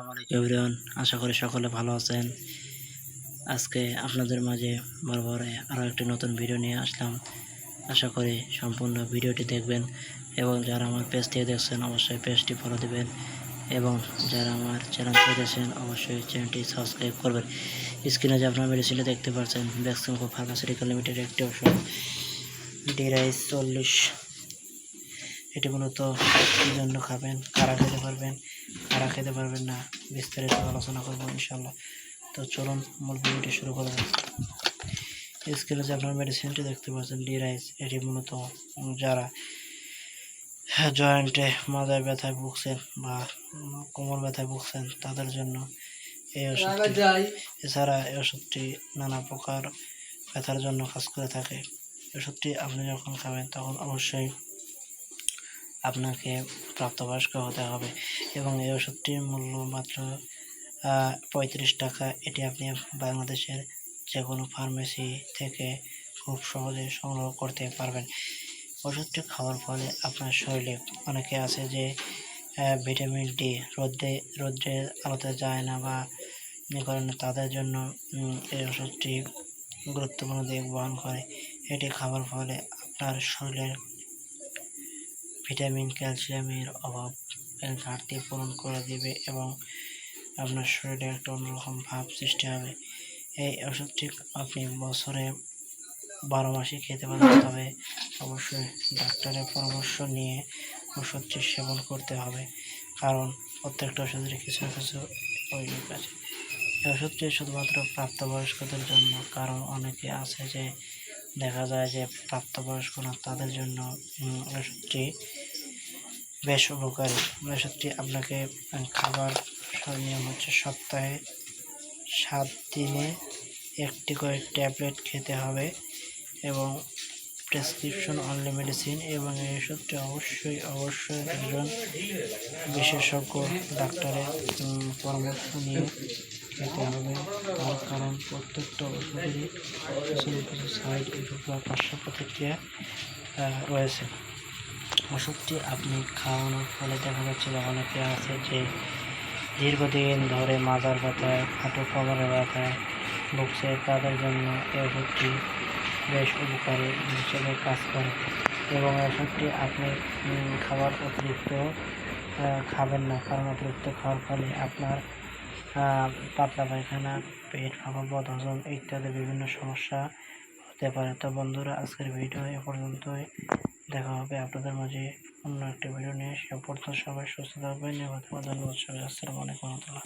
আসসালামু এভরিওয়ান, আশা করি সকলে ভালো আছেন। আজকে আপনাদের মাঝে বরাবর আরও একটি নতুন ভিডিও নিয়ে আসলাম। আশা করি সম্পূর্ণ ভিডিওটি দেখবেন এবং যারা আমার পেজ থেকে দেখছেন অবশ্যই পেজটি ফলো দেবেন এবং যারা আমার চ্যানেল থেকে দেখছেন অবশ্যই চ্যানেলটি সাবস্ক্রাইব করবেন। স্ক্রিনে যে আপনার মেডিসিনে দেখতে পাচ্ছেন ভ্যাকসিনকো ফার্মাসিউটিক্যাল লিমিটেড একটি ওষুধ। ডিরাইস চল্লিশ এটি মূলত কী জন্য খাবেন? কারা খেতে পারবেন? কারা খেতে পারবেন না? বিস্তারিত আলোচনা করব ইনশাল্লাহ তো চলুন মূল ভিডিওটি শুরু করা যাক। স্ক্রিনে যে আপনার মেডিসিনটি দেখতে পাচ্ছেন ডি রাইস এটি মূলত যারা জয়েন্টে মাজায় ব্যথায় ভুগছেন বা কোমর ব্যথায় ভুগছেন তাদের জন্য এই ওষুধটি এছাড়া এই ওষুধটি নানা প্রকার ব্যথার জন্য কাজ করে থাকে। ওষুধটি আপনি যখন খাবেন তখন অবশ্যই আপনাকে প্রাপ্তবয়স্ক হতে হবে এবং এই ওষুধটির মূল্য মাত্র পঁয়ত্রিশ টাকা। এটি আপনি বাংলাদেশের যে কোনো ফার্মেসি থেকে খুব সহজে সংগ্রহ করতে পারবেন। ওষুধটি খাওয়ার ফলে আপনার শরীরে অনেকে আছে যে ভিটামিন ডি রোদে রোদ্রের আলোতে যায় না বা ই করে না তাদের জন্য এই ওষুধটি গুরুত্বপূর্ণ দিক বহন করে। এটি খাওয়ার ফলে আপনার শরীরের ভিটামিন, ক্যালসিয়ামের অভাব ঘাটতি পূরণ করে দেবে এবং আপনার শরীরে একটা অন্যরকম ভাব সৃষ্টি হবে। এই ওষুধটি আপনি বছরে বারো মাসে খেতে পারেন তবে অবশ্যই ডাক্তারের পরামর্শ নিয়ে ওষুধটি সেবন করতে হবে, কারণ প্রত্যেকটা ওষুধের কিছু না কিছু প্রয়োগ আছে। এই ওষুধটি শুধুমাত্র প্রাপ্তবয়স্কদের জন্য, কারণ অনেকে আছে যে দেখা যায় যে প্রাপ্তবয়স্ক না, তাদের জন্য ওষুধটি বেশ উপকারী। ওষুধটি আপনাকে খাবার নিয়ম হচ্ছে সপ্তাহে সাত দিনে একটি করে ট্যাবলেট খেতে হবে এবং প্রেসক্রিপশন অনলি মেডিসিন এবং এই ওষুধটি অবশ্যই অবশ্যই একজন বিশেষজ্ঞ ডাক্তারের পরামর্শ নিয়ে খেতে হবে। তার কারণ প্রত্যেকটা ওষুধেরই কিছু কিছু সাইড ইফেক্ট বা পার্শ্ব প্রতিক্রিয়া রয়েছে। ওষুধটি আপনি খাওয়ানোর ফলে দেখা যাচ্ছে যে অনেকে আছে যে দীর্ঘদিন ধরে মাজার ব্যথায়, হাঁটু কোমরে ব্যথায় ভুগছে। তাদের জন্য এই ওষুধটি বেশ উপকারী হিসেবে কাজ করে। এবং ওষুধটি আপনি খাবার অতিরিক্ত খাবেন না। কারণ অতিরিক্ত খাওয়ার ফলে আপনার পাতলা পায়খানা, পেট ফাঁপা, বদহজম ইত্যাদি বিভিন্ন সমস্যা হতে পারে। তো বন্ধুরা, আজকের ভিডিও এ পর্যন্তই। দেখা হবে আপনাদের মাঝে অন্য একটা ভিডিও নিয়ে। সে পর্যন্ত সবাই সুস্থ থাকবেন। এবং ধন্যবাদ সবাই আসসালামু আলাইকুম রহমতুল্লাহ।